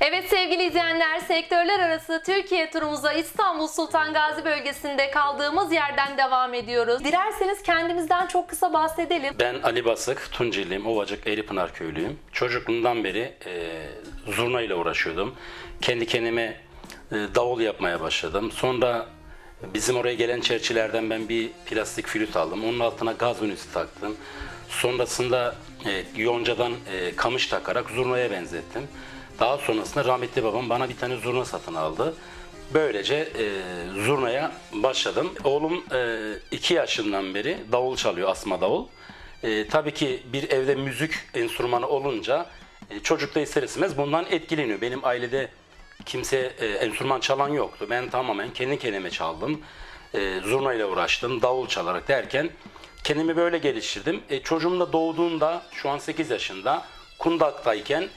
Evet sevgili izleyenler, sektörler arası Türkiye turumuza İstanbul Sultan Gazi bölgesinde kaldığımız yerden devam ediyoruz. Dilerseniz kendimizden çok kısa bahsedelim. Ben Ali Basık, Tunceli'yim, Ovacık, Eğripınar köylüyüm. Çocukluğumdan beri e, zurna ile uğraşıyordum. Kendi kendime e, davul yapmaya başladım. Sonra bizim oraya gelen çerçilerden ben bir plastik flüt aldım. Onun altına gaz ünitesi taktım. Sonrasında e, yoncadan e, kamış takarak zurnaya benzettim. Daha sonrasında rahmetli babam bana bir tane zurna satın aldı. Böylece e, zurnaya başladım. Oğlum 2 yaşından beri davul çalıyor, asma davul. E, tabii ki bir evde müzik enstrümanı olunca e, çocuk da ister istemez bundan etkileniyor. Benim ailede kimse e, enstrüman çalan yoktu. Ben tamamen kendi kendime çaldım. E, zurna ile uğraştım, davul çalarak derken kendimi böyle geliştirdim. E, çocuğum da doğduğunda, şu an 8 yaşında, kundaktayken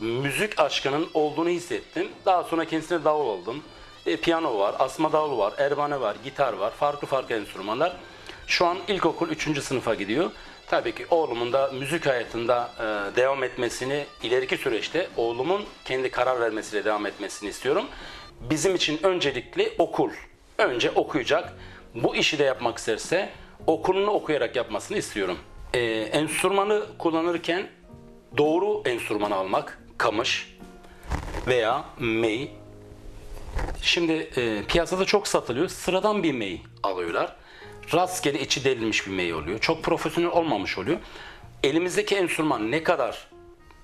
müzik aşkının olduğunu hissettim. Daha sonra kendisine davul oldum. E, piyano var, asma davul var, erbane var, gitar var, farklı farklı enstrümanlar. Şu an ilkokul 3. sınıfa gidiyor. Tabii ki oğlumun da müzik hayatında e, devam etmesini, ileriki süreçte oğlumun kendi karar vermesiyle devam etmesini istiyorum. Bizim için öncelikli okul. Önce okuyacak. Bu işi de yapmak isterse okulunu okuyarak yapmasını istiyorum. E, enstrümanı kullanırken doğru enstrümanı almak, kamış veya mey. Şimdi e, piyasada çok satılıyor. Sıradan bir mey alıyorlar. Rastgele içi delinmiş bir mey oluyor. Çok profesyonel olmamış oluyor. Elimizdeki enstrüman ne kadar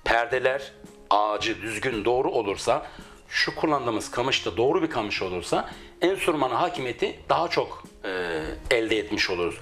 perdeler, ağacı düzgün doğru olursa, şu kullandığımız kamış da doğru bir kamış olursa enstrümana hakimiyeti daha çok e, elde etmiş oluruz.